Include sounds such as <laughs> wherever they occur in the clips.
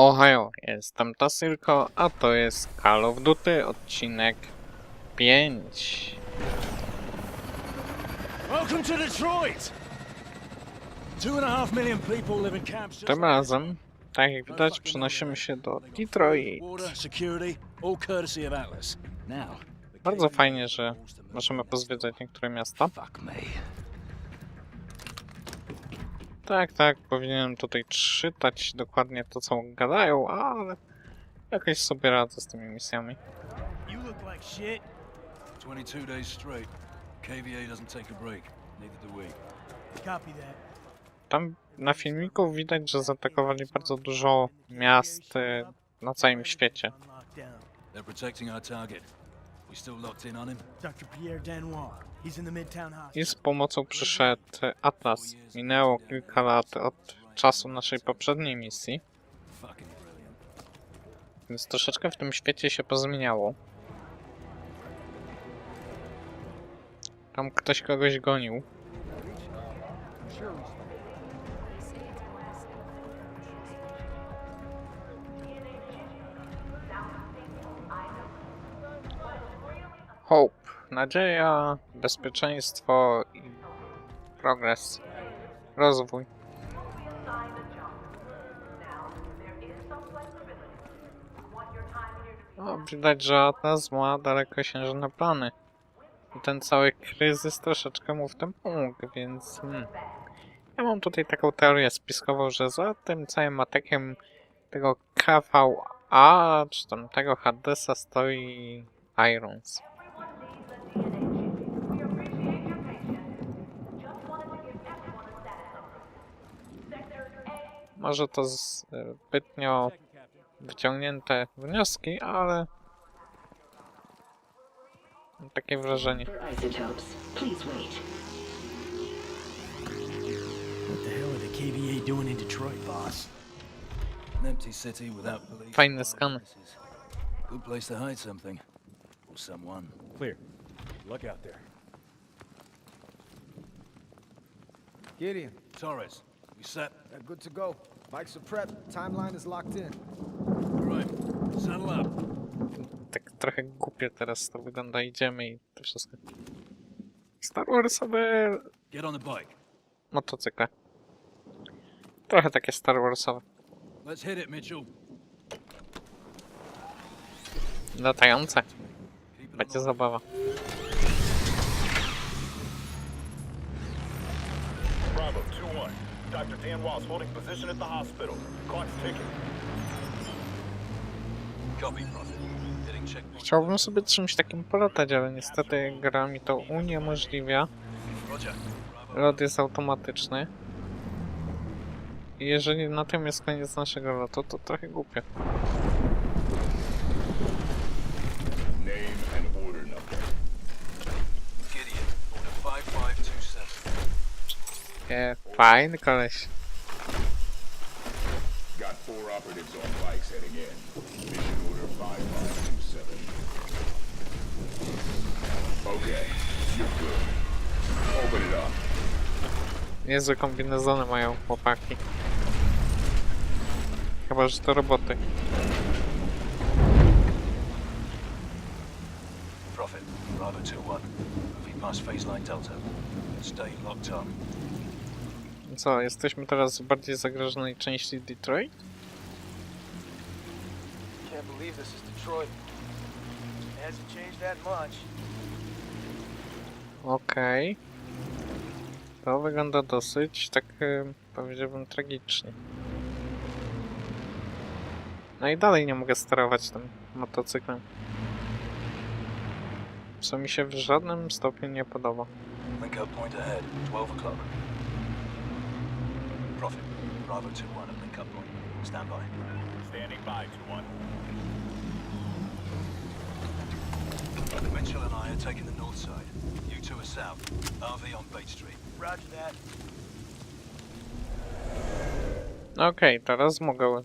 Ohio, jestem Tasylko, a to jest Call of Duty odcinek 5. Welcome to Detroit! Tym razem, tak jak widać, przenosimy się do Detroit. Bardzo fajnie, że możemy pozwiedzać niektóre miasta. Tak, tak, powinienem tutaj czytać dokładnie to, co gadają, ale jakoś sobie radzę z tymi misjami. You look like shit. 22 days straight. KVA doesn't take a break. Neither do we. Copy that. Tam na filmiku widać, że zaatakowali bardzo dużo miast e, na całym świecie. They're protecting our target. We still locked in on him? Dr. Pierre Danois. I z pomocą przyszedł Atlas. Minęło kilka lat od czasu naszej poprzedniej misji, więc troszeczkę w tym świecie się pozmieniało. Tam ktoś kogoś gonił. Hope, nadzieja, bezpieczeństwo i progres, rozwój. No, widać, że Atlas ma dalekosiężne plany. I ten cały kryzys troszeczkę mu w tym pomógł, więc... Hmm. Ja mam tutaj taką teorię spiskową, że za tym całym atakiem tego KVA, czy tam tego Hadesa stoi Irons. Może to zbytnio wyciągnięte wnioski, ale mam takie wrażenie. for isotopes. Please wait. What the hell are the KVA doing in Detroit, boss? An empty city without police. Fajne or skany. witnesses. Good place to hide something. Or someone. Clear. Look out there. Gideon, Torres, you set? uh, good to go. Bikes are prepped. Timeline is locked in. All right. Saddle up. Tak trochę głupie teraz to wygląda. Idziemy i to wszystko. Star Warsowe Get on the bike. motocykle. Trochę takie Star Warsowe. Let's hit it, Mitchell. Latające. Będzie zabawa. Dr. Dan Wall's holding position at the hospital. Clock's ticking. Copy, Prophet. Hitting checkpoint. Chciałbym sobie czymś takim polatać, ale niestety gra mi to uniemożliwia. Roger. Lot jest automatyczny. I jeżeli na tym jest koniec naszego lotu, to trochę głupie. Name and order number. Gideon, order 5527. E, fajny koleś. Got four operatives on bikes heading in. Mission order 5527. Okay, you're good. Open it up. Niezłe kombinezony mają chłopaki. Chyba, że to roboty. Prophet, Bravo 2-1. Moving past phase line Delta. Stay locked up. Co, jesteśmy teraz w bardziej zagrożonej części Detroit? Can't believe this is Detroit. Hasn't changed that much. Okej. To wygląda dosyć, tak e, powiedziałbym, tragicznie. No i dalej nie mogę sterować tym motocyklem. Co mi się w żadnym stopniu nie podoba. Link up point ahead, 12 o'clock. Prophet, Bravo 2-1 at link up point. Stand by. Standing by 2-1. Mitchell and I are taking the north side. You two are south. RV on Bate Street. Roger that. Okej, teraz mogę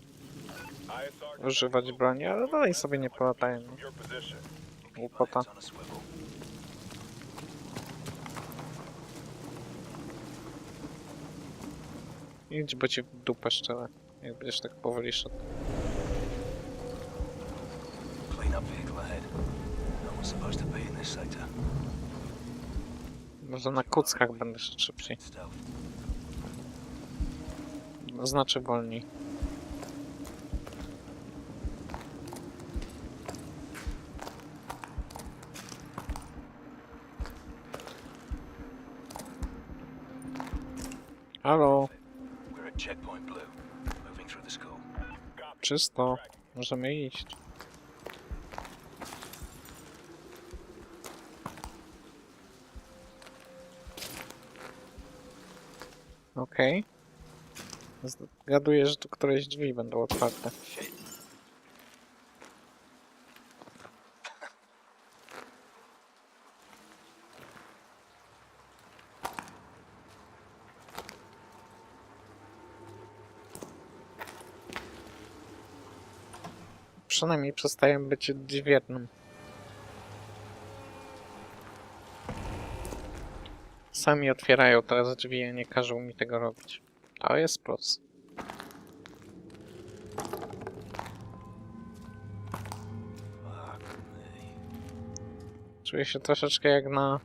używać broni, ale dalej sobie nie position. Głupota. Idź, bo ci w dupę szczelę, jak będziesz tak powoli szedł. Może na kuckach będę szedł szybciej. Znaczy wolniej. Czysto. Możemy iść. Okej. Zgaduję, że tu któreś drzwi będą otwarte. Przynajmniej przestaję być dźwiernym. Sami otwierają teraz drzwi, a nie każą mi tego robić. To jest plus. Czuję się troszeczkę jak na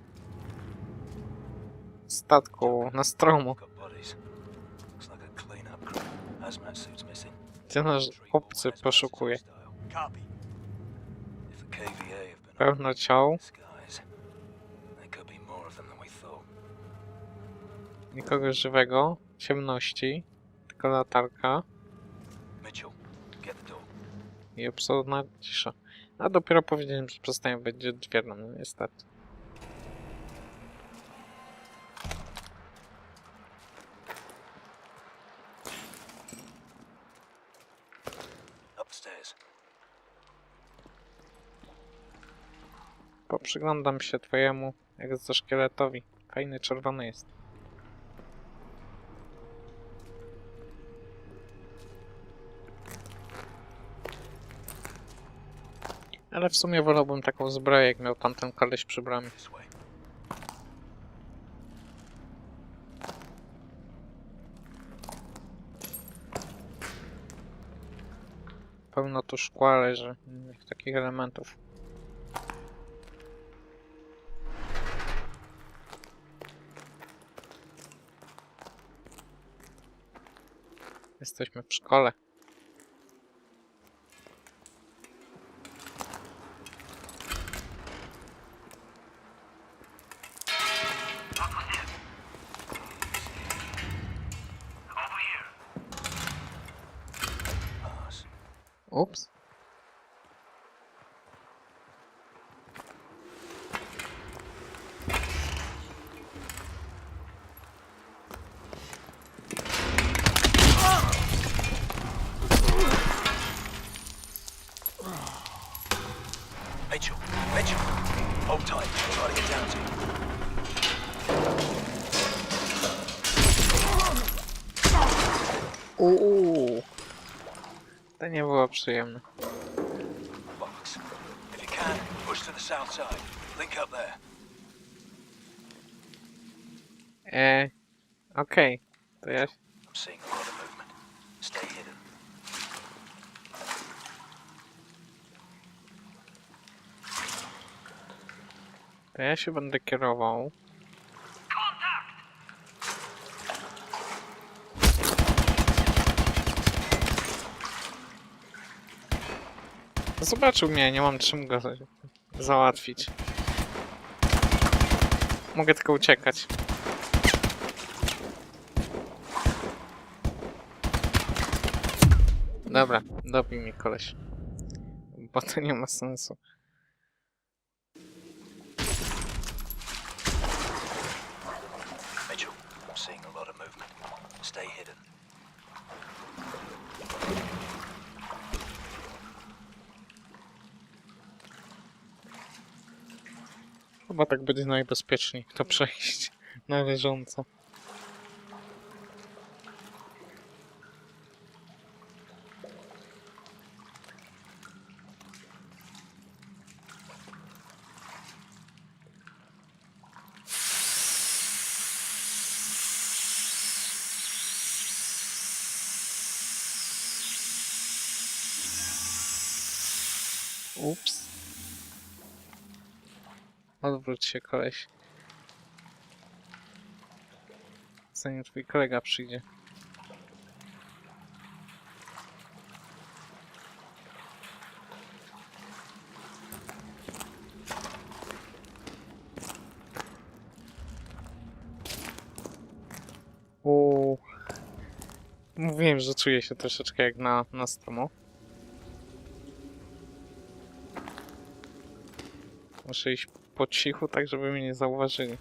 statku, na stromu, gdzie nasz obcy poszukuje. Copy. If the KVA have been Pełno ciał. There could be more of them than we thought. nikogo żywego, ciemności, tylko latarka Mitchell, get the door. i absolutna cisza. A dopiero powiedziałem, że przestaję być dźwiernym, no niestety. Poprzyglądam się twojemu egzoszkieletowi. Fajny czerwony jest. Ale w sumie wolałbym taką zbroję, jak miał tamten koleś przy bramie. Pełno tu szkła leży, innych takich elementów. Jesteśmy w szkole. Ups. Link up there. E, okej. To ja hidden. To ja się będę kierował. Zobaczył mnie, nie mam czym go za- załatwić. Mogę tylko uciekać. Dobra, dobij mnie koleś. Bo to nie ma sensu. Mitchell, I'm seeing a lot of movement. Stay hidden. Chyba tak będzie najbezpieczniej to przejść na leżąco. Ups. Odwróć się, koleś. Zanim twój kolega przyjdzie. Uuu. Mówiłem, że czuję się troszeczkę jak na, na stromo. Muszę iść po cichu, tak żeby mnie nie zauważyli.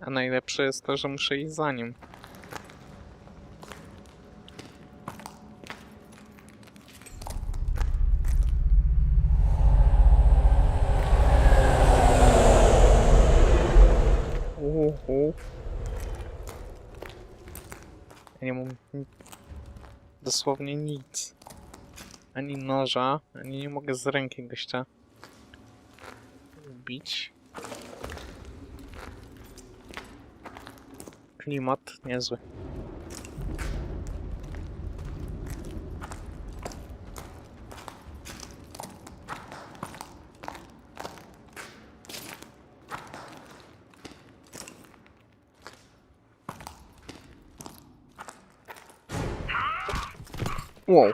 A najlepsze jest to, że muszę iść za nim. Uhu. Ja nie mam ni- dosłownie nic. Ani noża, ani nie mogę z ręki gościa bić. Klimat niezły. Wow.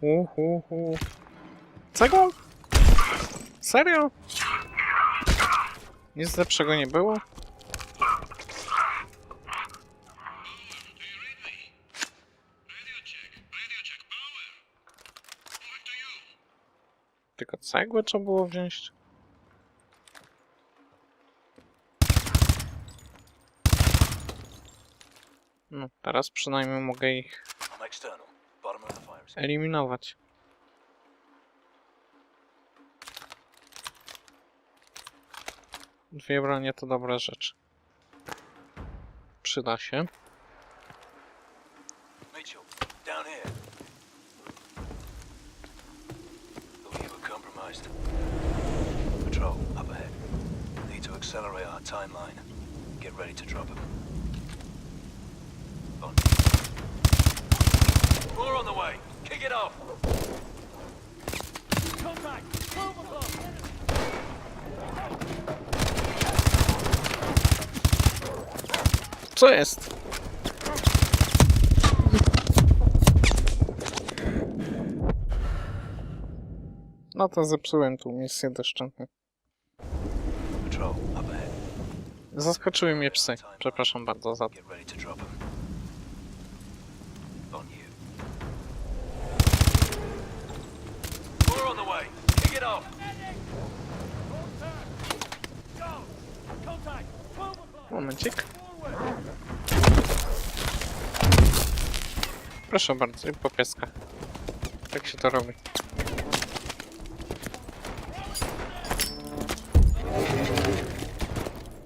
Uhuhu. Czego? Serio? Nic lepszego nie było? Tylko cegłę trzeba było wziąć? No, teraz przynajmniej mogę ich eliminować. Dwie bronie to dobra rzecz. Przyda się. Accelerate our timeline. Get ready to drop him. On. More on the way. Kick it off. Contact! Move across! Co jest? No to zepsułem tu misję doszczętnie. Zaskoczyły mnie psy. Przepraszam bardzo za to. Get ready to drop him. On you. More on the way. Kick it off. Contact! Move across! Momencik. Proszę bardzo, i po pieskach. Tak się to robi.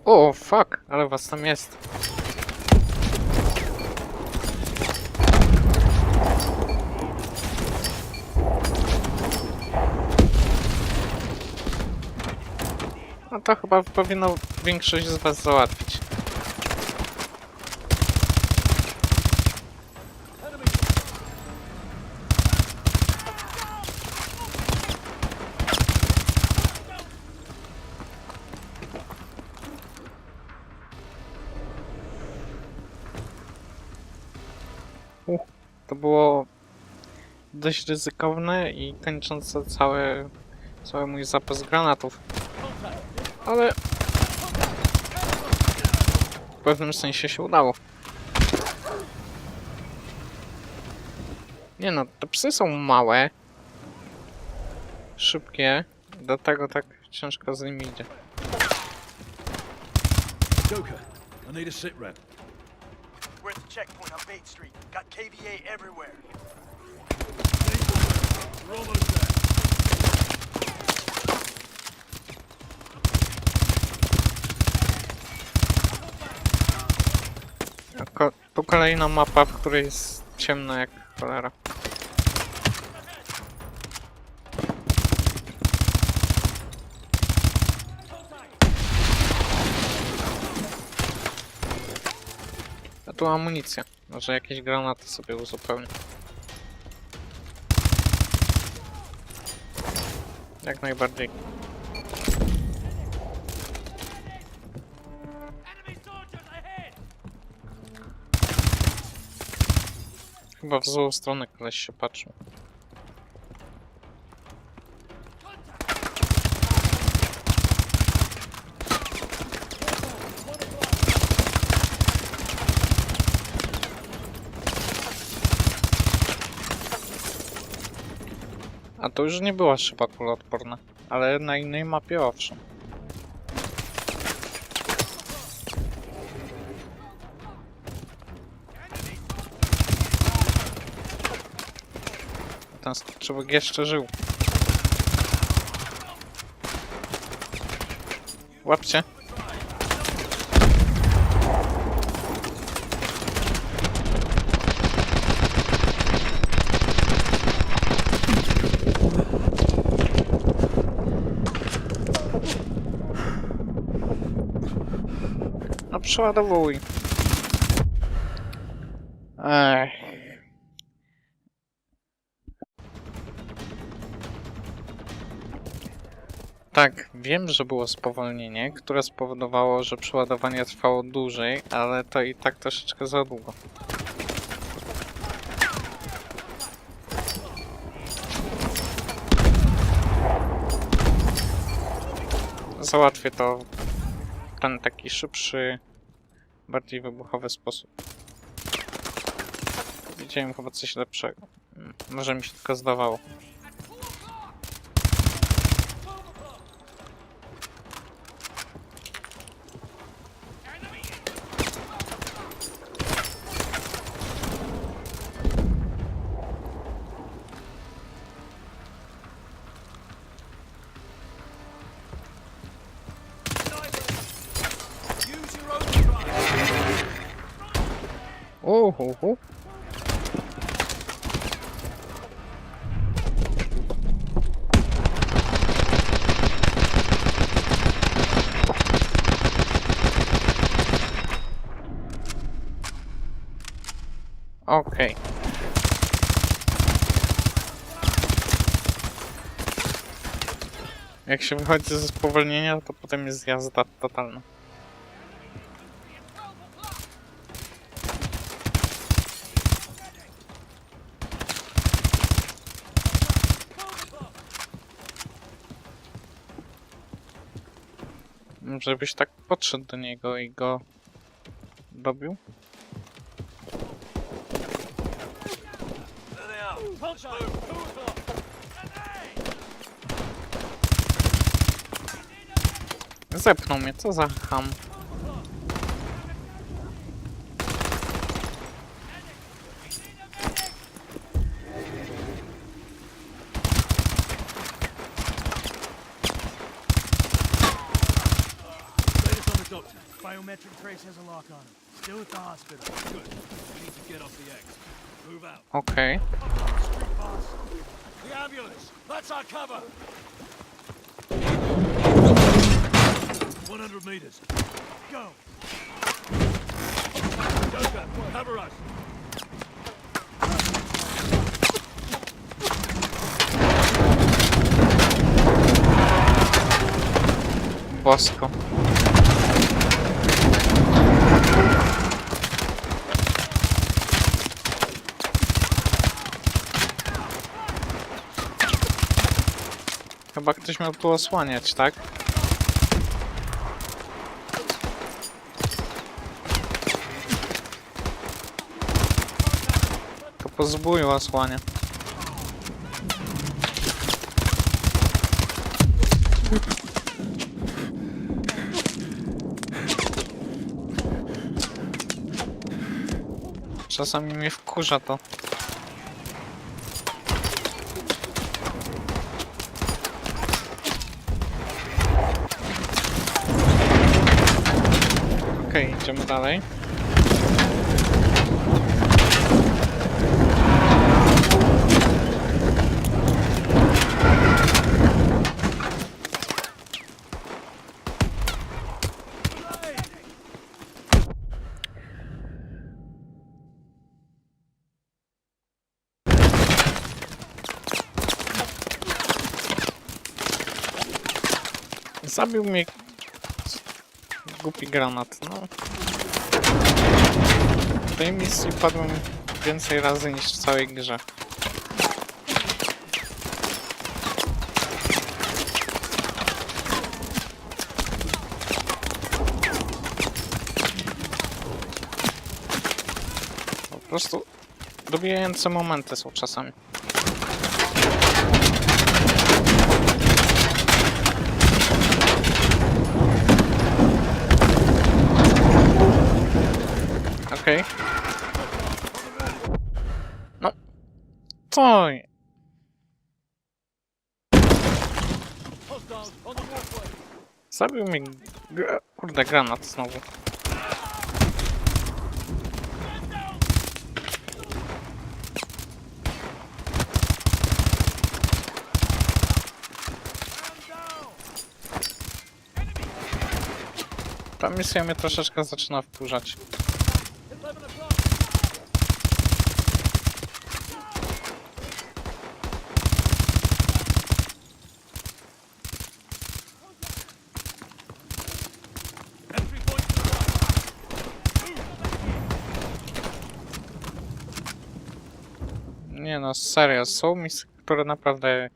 O, fuck, ale was tam jest. No to chyba powinno większość z was załatwić. Dość ryzykowne i kończące cały, cały mój zapas granatów. Ale w pewnym sensie się udało. Nie no, te psy są małe, szybkie, do tego tak ciężko z nimi idzie. Joker, I need a sit rep. We're at the checkpoint on Bait Street. Got KVA everywhere. We're almost there. A Ko tu kolejna mapa, w której jest ciemno jak cholera. tu amunicję. Może jakieś granaty sobie uzupełnię. Jak najbardziej. Chyba w złą stronę koleś się patrzył. To już nie była szyba kuloodporna, ale na innej mapie owszem. Ten skurczybyk jeszcze żył. Łapcie. No przeładowuj. Ech. Tak, wiem, że było spowolnienie, które spowodowało, że przeładowanie trwało dłużej, ale to i tak troszeczkę za długo. Załatwię to ten taki szybszy, bardziej wybuchowy sposób. Widziałem chyba coś lepszego. Mm, Może mi się tylko zdawało. Uhuhu. Okej. Jak się wychodzi ze spowolnienia, to potem jest jazda totalna. Żebyś tak podszedł do niego i go dobił? Zepnął mnie, co za ham. Biometric trace has a lock on him. Still at the hospital. Good. We need to get off the X. Move out. Okej. Street boss. The ambulance. That's our cover. 100 meters. Go. Joker, cover us. Bosko. Chyba ktoś miał tu osłaniać, tak? To po zbóju osłania. Czasami mnie wkurza to. dalej. Zabił mnie głupi granat, no. Tej misji padłem więcej razy niż w całej grze. Po prostu dobijające momenty są czasami. No. Walkway. Zabił gra- Kurde, granat znowu. Ta misja mnie troszeczkę zaczyna wkurzać. Entry point to the right. Nie no, serio, są misje, które naprawdę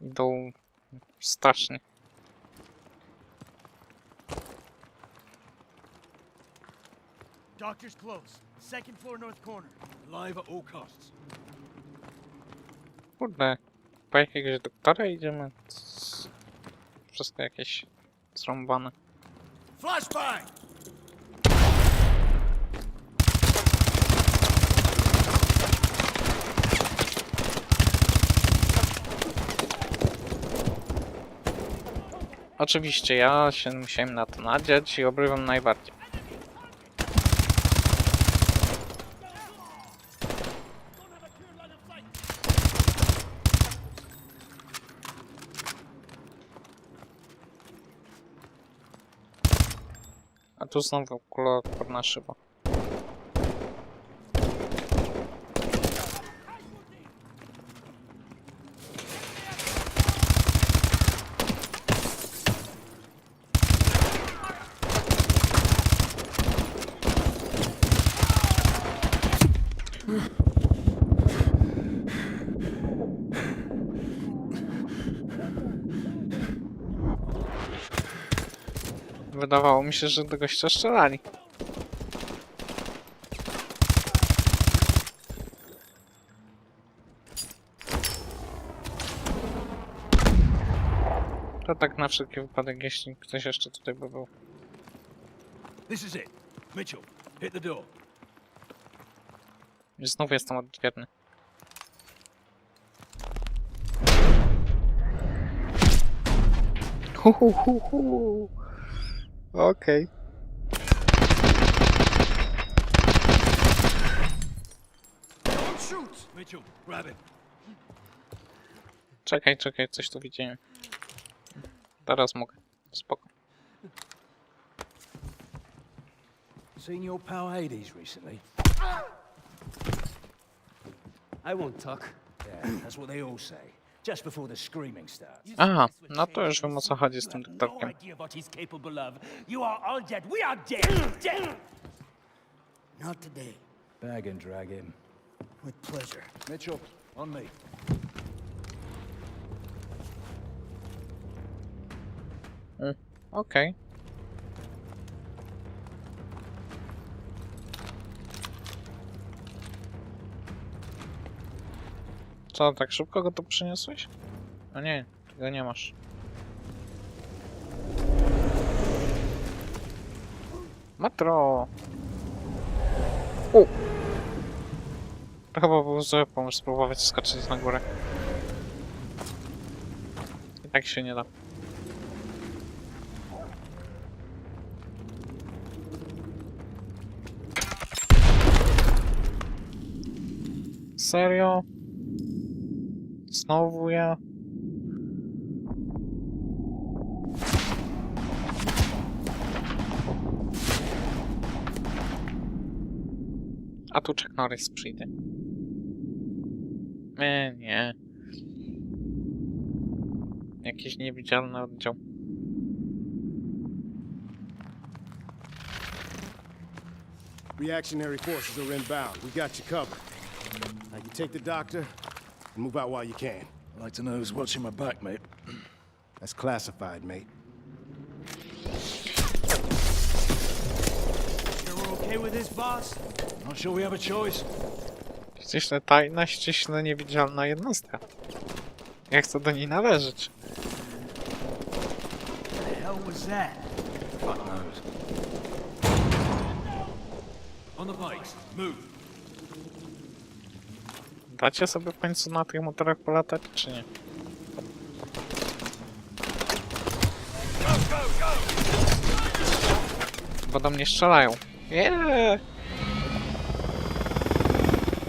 idą strasznie. Doctor's close. Second floor north corner. Live at all costs. Kurde, po jakiegoś doktora idziemy? Wszystko jakieś zrąbane. Flashbang! Oczywiście ja się musiałem na to nadziać i obrywam najbardziej. A tu znowu kuloodporna szyba. Wydawało mi się, że do gościa strzelali. To tak na wszelki wypadek, jeśli ktoś jeszcze tutaj by był. This is it. Mitchell, hit the door. Znów jestem odwierny. Hu, hu, hu, hu. Okej. Don't shoot! Mitchell, grab him. Czekaj, czekaj, coś tu widziałem. Teraz mogę. Spoko. Seen your pal Hades recently? I won't talk. Yeah, that's what they all say. Just before the screaming starts. Aha, no to już wiem o co chodzi z tym No doktorkiem. idea what he's capable of. You are all dead. We are dead. Dead. Not today. Bag and drag him. With pleasure. Mitchell, on me. Okej. Co, tak szybko go tu przyniosłeś? A nie, tego nie masz. Metro! U! To chyba był zły pomysł spróbować skoczyć na górę. I tak się nie da. Serio? Znowu ja. A tu Chuck Norris przyjdzie. Nie, nie. Jakiś niewidzialny oddział. Reactionary forces are inbound. We got you covered. Now you take the doctor, move out while you can. I'd like to know who's watching my back, mate. That's classified, mate. We're okay with this, boss? Not sure we have a choice. Ściśle tajna, ściśle niewidzialna jednostka. Ja chcę do niej należeć. The hell was that? Fuck knows. On the bikes. Move. Dacie sobie w końcu na tych motorach polatać, czy nie? Bo do mnie strzelają. Jeee!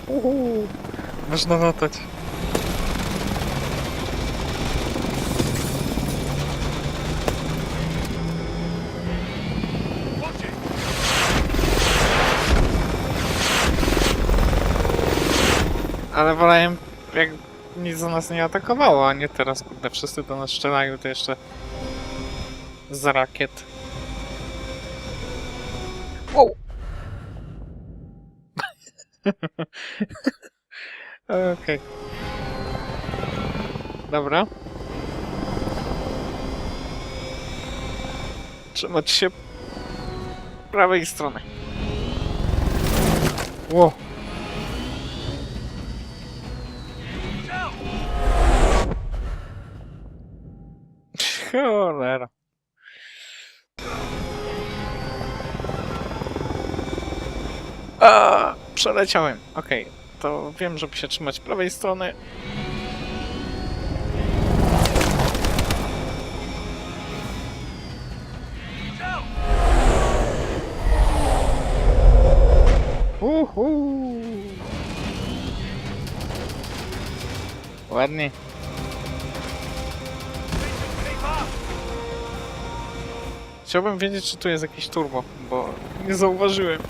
Uhu! Można latać. Ale wolałem, jak nic do nas nie atakowało, a nie teraz, kurde, wszyscy do nas strzelają, to jeszcze z rakiet. Wow! <laughs> Okej. Dobra. Trzymać się prawej strony. Wow. Cholera. A, przeleciałem. Okej, to wiem, żeby się trzymać prawej strony. Uhu. Ładnie. Chciałbym wiedzieć, czy tu jest jakieś turbo, bo nie zauważyłem.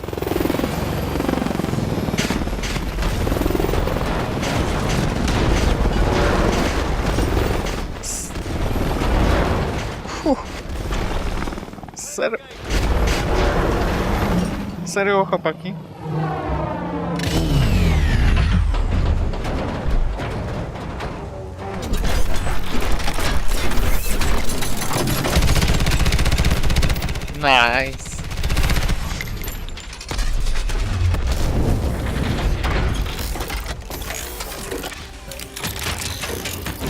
Serio? Serio, chłopaki? Nice.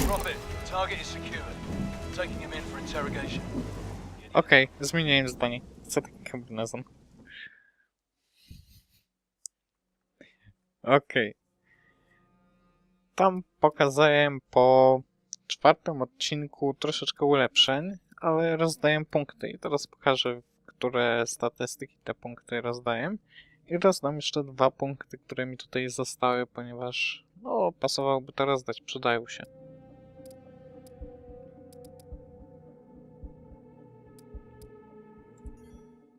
Profit, target is secured. Taking him in for interrogation. Okej, zmieniłem zdanie. Co taki kombinezon? Okej. Tam pokazałem po czwartym odcinku troszeczkę ulepszeń, ale rozdaję punkty i teraz pokażę, które statystyki te punkty rozdaję. I rozdam jeszcze dwa punkty, które mi tutaj zostały, ponieważ no, pasowałoby to rozdać, przydają się.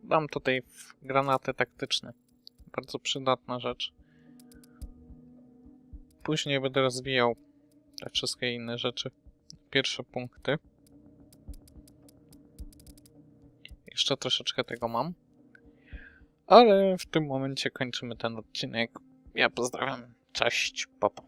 Dam tutaj w granaty taktyczne. Bardzo przydatna rzecz. Później będę rozwijał te wszystkie inne rzeczy. Pierwsze punkty. Jeszcze troszeczkę tego mam. Ale w tym momencie kończymy ten odcinek. Ja pozdrawiam. Cześć, papa.